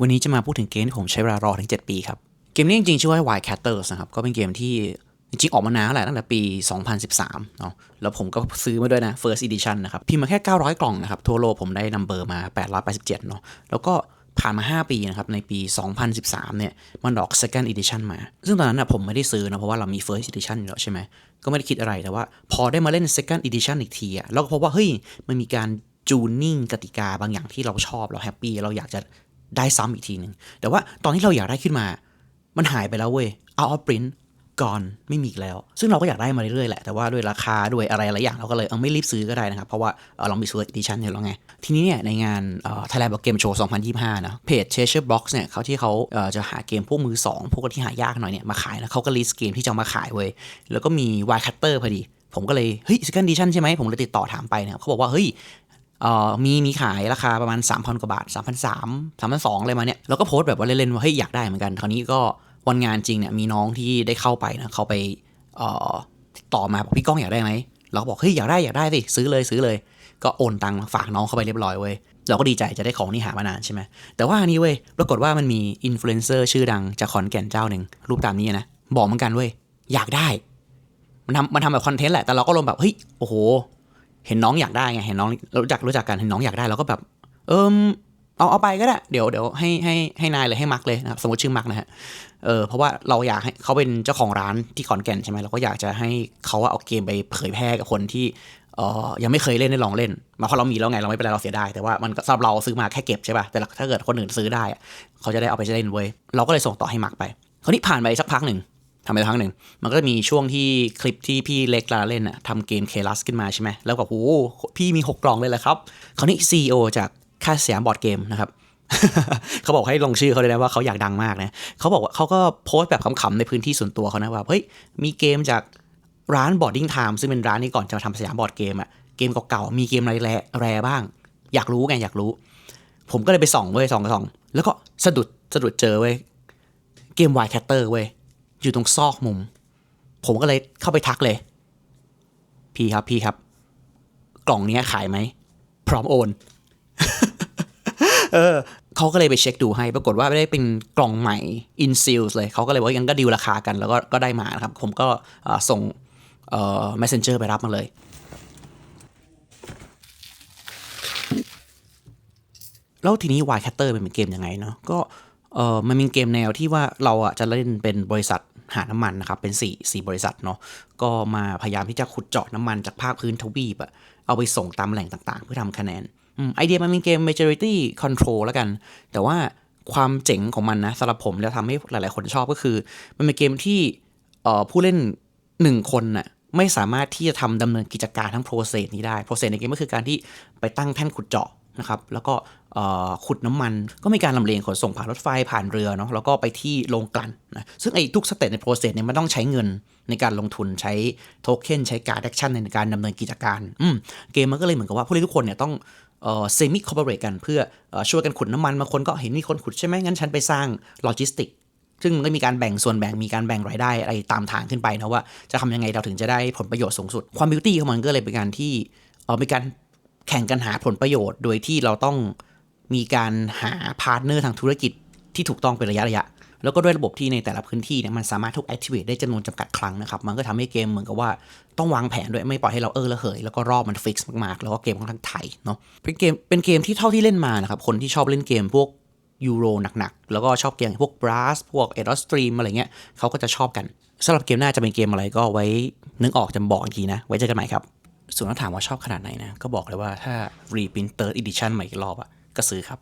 วันนี้จะมาพูดถึงเกมที่ผมใช้เวลารอถึง 7 ปีครับ เกมนี้จริงๆ ชื่อว่า Wild Catters นะครับ ก็เป็นเกมที่จริงๆ ออกมานานแล้วแหละตั้งแต่ปี 2013 เนาะแล้วผมก็ซื้อมาด้วยนะ First Edition นะครับ พิมพ์มาแค่ 900 กล่องนะครับ ทั่วโลกผมได้นัมเบอร์มา 887 เนาะแล้วก็ผ่านมา 5 ปีนะครับ ในปี 2013 เนี่ย มันออก Second Edition มา ซึ่งตอนนั้นนะผมไม่ได้ซื้อนะ เพราะว่าเรามี First Edition อยู่แล้วใช่ไหม ก็ไม่ได้คิดอะไร แต่ว่าพอได้มาเล่น Second Edition อีกทีอะแล้วก็พบว่า เฮ้ย มันมีการจูนนิ่งกติกาบางอย่างที่เราชอบ เราแฮปปี้ เราอยากจะ ได้ซ้ำอีกทีหนึ่งแต่ว่าตอนที่เราอยากได้ขึ้นมา มันหายไปแล้วเว้ยเอาเอาปริ้นก่อนไม่มีอีกแล้ว ซึ่งเราก็อยากได้มาเรื่อยๆแหละ แต่ว่าด้วยราคาด้วยอะไรหลายอย่างเราก็เลยเอาไม่รีบซื้อก็ได้นะครับ เพราะว่าเอ่อเรามีซื้อ edition อยู่แล้วไง ทีนี้เนี่ยในงานเอ่อ Thailand Board Game Show 2025 นะเพจ Treasure Box เนี่ยเขาที่เขาเอ่อจะหาเกมพวกมือสองพวกที่หายากหน่อยเนี่ยมาขายนะเขาก็ลิสต์เกมที่จะมาขายเว้ยแล้วก็มี Wild Cutter พอดี ผมก็เลยเฮ้ย second edition ใช่ไหมผมเลยติดต่อถามไปนะครับเขาบอกว่าเฮ้ย เอ่อมีมีขายราคาประมาณ 3,000 กว่าบาท 3,300 3,200อะไรมาเนี่ยแล้วก็โพสต์แบบว่าเล่นๆว่าเฮ้ยอยากได้เหมือนกันคราวนี้ก็วันงานจริงเนี่ยมีน้องที่ได้เข้าไปนะเขาไปเอ่อต่อมาบอกพี่ก้องอยากได้ไหมเราก็บอกเฮ้ยอยากได้อยากได้สิซื้อเลยซื้อเลย ก็โอนตังค์ฝากน้องเข้าไปเรียบร้อยเว้ยเราก็ดีใจจะได้ของที่หามานานใช่ไหมแต่ว่านนี้เว้ยปรากฏว่ามันมีอินฟลูเอนเซอร์ชื่อดังจากขอนแก่นเจ้าหนึ่งรูปตามนี้นะบอกเหมือนกันเว้ยอยากได้ มันทำมันทำแบบคอนเทนต์แหละแต่เราก็ลงแบบเฮ้ยโอ้โห เห็นน้องอยากได้ไงเห็นน้องรู้จักรู้จักกันเห็นน้องอยากได้เราก็แบบ เอิมเอาเอาไปก็ได้เดี๋ยวเดี๋ยวให้ให้ให้นายเลยให้มักเลยนะครับสมมติชื่อมักนะฮะเออเพราะว่าเราอยากให้เขาเป็นเจ้าของร้านที่ขอนแก่นใช่ไหมเราก็อยากจะให้เขาเอาเกมไปเผยแพร่กับคนที่เออยังไม่เคยเล่นได้ลองเล่น มาพอเรามีแล้วไงเราไม่เป็นไรเราเสียดายแต่ว่ามันสำหรับเราซื้อมาแค่เก็บใช่ป่ะแต่ถ้าเกิดคนอื่นซื้อได้อะเขาจะได้เอาไปเล่นเว้ยเราก็เลยส่งต่อให้มักไปคราวนี้ผ่านไปสักพักหนึ่ง ทำไปพักหนึ่ง มันก็จะมีช่วงที่คลิปที่พี่เล็กลาเล่นอะทำเกมเคลัสขึ้นมาใช่ไหม แล้วก็โหพี่มี 6 กล่องเลยแหละครับคราวนี้ CEO จากค่ายสยามบอร์ดเกมนะครับ เขาบอกให้ลงชื่อเขาเลยนะว่าเขาอยากดังมากนะเขาบอกว่าเขาก็โพสต์แบบขำๆในพื้นที่ส่วนตัวเขานะว่า เฮ้ย มีเกมจากร้านบอร์ดดิ้งไทม์ซึ่งเป็นร้านนี้ก่อนจะมาทำสยามบอร์ดเกมอะเกมเก่าๆ มีเกมอะไรแรแรบ้าง อยากรู้ไงอยากรู้ ผมก็เลยไปส่องเว้ยส่องส่อง แล้วก็สะดุดสะดุดเจอเว้ย เกม Wild Catter เว้ย อยู่ตรงซอกมุม ผมก็เลยเข้าไปทักเลย พี่ครับพี่ครับ กล่องนี้ขายไหม พร้อมโอน เออเขาก็เลยไปเช็คดูให้ ปรากฏว่าไม่ได้เป็นกล่องใหม่ in seals เลยเขาก็เลยว่ายังก็ดีลราคากันแล้วก็ก็ได้มาครับ ผมก็ส่งเอ่อ messenger ไปรับมาเลยแล้วทีนี้ Wild Catter มันเป็นเกมยังไงเนาะก็เออมันเป็นเกมแนวที่ว่าเราอะจะเล่นเป็นบริษัท หาน้ำมันนะครับ เป็น4 4บริษัทเนาะก็มาพยายามที่จะขุดเจาะน้ำมันจากภาคพื้นทวีปอะเอาไปส่งตามแหล่งต่างๆ เพื่อทำคะแนนอไอเดียมันเป็นเกม majority control แล้วกัน แต่ว่าความเจ๋งของมันนะสำหรับผมแล้วทำให้หลายๆคนชอบก็คือ มันเป็นเกมที่เอ่อผู้เล่นหนึ่งคนน่ะไม่สามารถที่จะทำดำเนินกิจการทั้งโปรเซสนี้ได้โปรเซสในเกมก็คือการที่ไปตั้งแท่นขุดเจาะ นะครับแล้วก็ขุดน้ำมันก็มีการลำเลียงขนส่งผ่านรถไฟผ่านเรือเนาะแล้วก็ไปที่โรงกลั่นนะซึ่งไอ้ทุกสเต็ปในโปรเซสเนี่ยมันต้องใช้เงินในการลงทุนใช้โทเค็นใช้การ์ดแอคชั่นในการดำเนินกิจการอืมเกมมันก็เลยเหมือนกับว่าผู้เล่นทุกคนเนี่ยต้องเออเซมิคอร์ปอเรทกันเพื่ออช่วยกันขุดน้ำมันบางคนก็เห็นมีคนขุดใช่ไหมงั้นฉันไปสร้างโลจิสติกซึ่งมันก็มีการแบ่งส่วนแบ่งมีการแบ่งรายได้อะไรตามทางขึ้นไปนะว่าจะทำยังไงเราถึงจะได้ผลประโยชน์สูงสุดความบิวตี้ของมันก็เลยเป็นการที่เออเป็นการ แข่งกันหาผลประโยชน์ โดยที่เราต้องมีการหาพาร์ทเนอร์ทางธุรกิจที่ถูกต้องเป็นระยะระยะ แล้วก็ด้วยระบบที่ในแต่ละพื้นที่เนี่ยมันสามารถทุก activate ได้จำนวนจำกัดครั้งนะครับ มันก็ทำให้เกมเหมือนกับว่าต้องวางแผนด้วยไม่ปล่อยให้เราเออระเหย แล้วก็รอบมันฟิกซ์มากๆ แล้วก็เกมค่อนข้างไทยเนาะ เป็นเกมเป็นเกมที่เท่าที่เล่นมานะครับ คนที่ชอบเล่นเกมพวกยูโรหนักๆ แล้วก็ชอบเกมพวก Brass พวก e r o Stream อะไรเงี้ยเขาก็จะชอบกันสำหรับเกมหน้าจะเป็นเกมอะไรก็ไว้นึกออกจะบอกอีกทีนะ ไว้เจอกันใหม่ครับ ส่วนถ้าถามว่าชอบขนาดไหนนะ ก็บอกเลยว่าถ้า reprint third edition ใหม่อีกรอบอะก็ซื้อครับ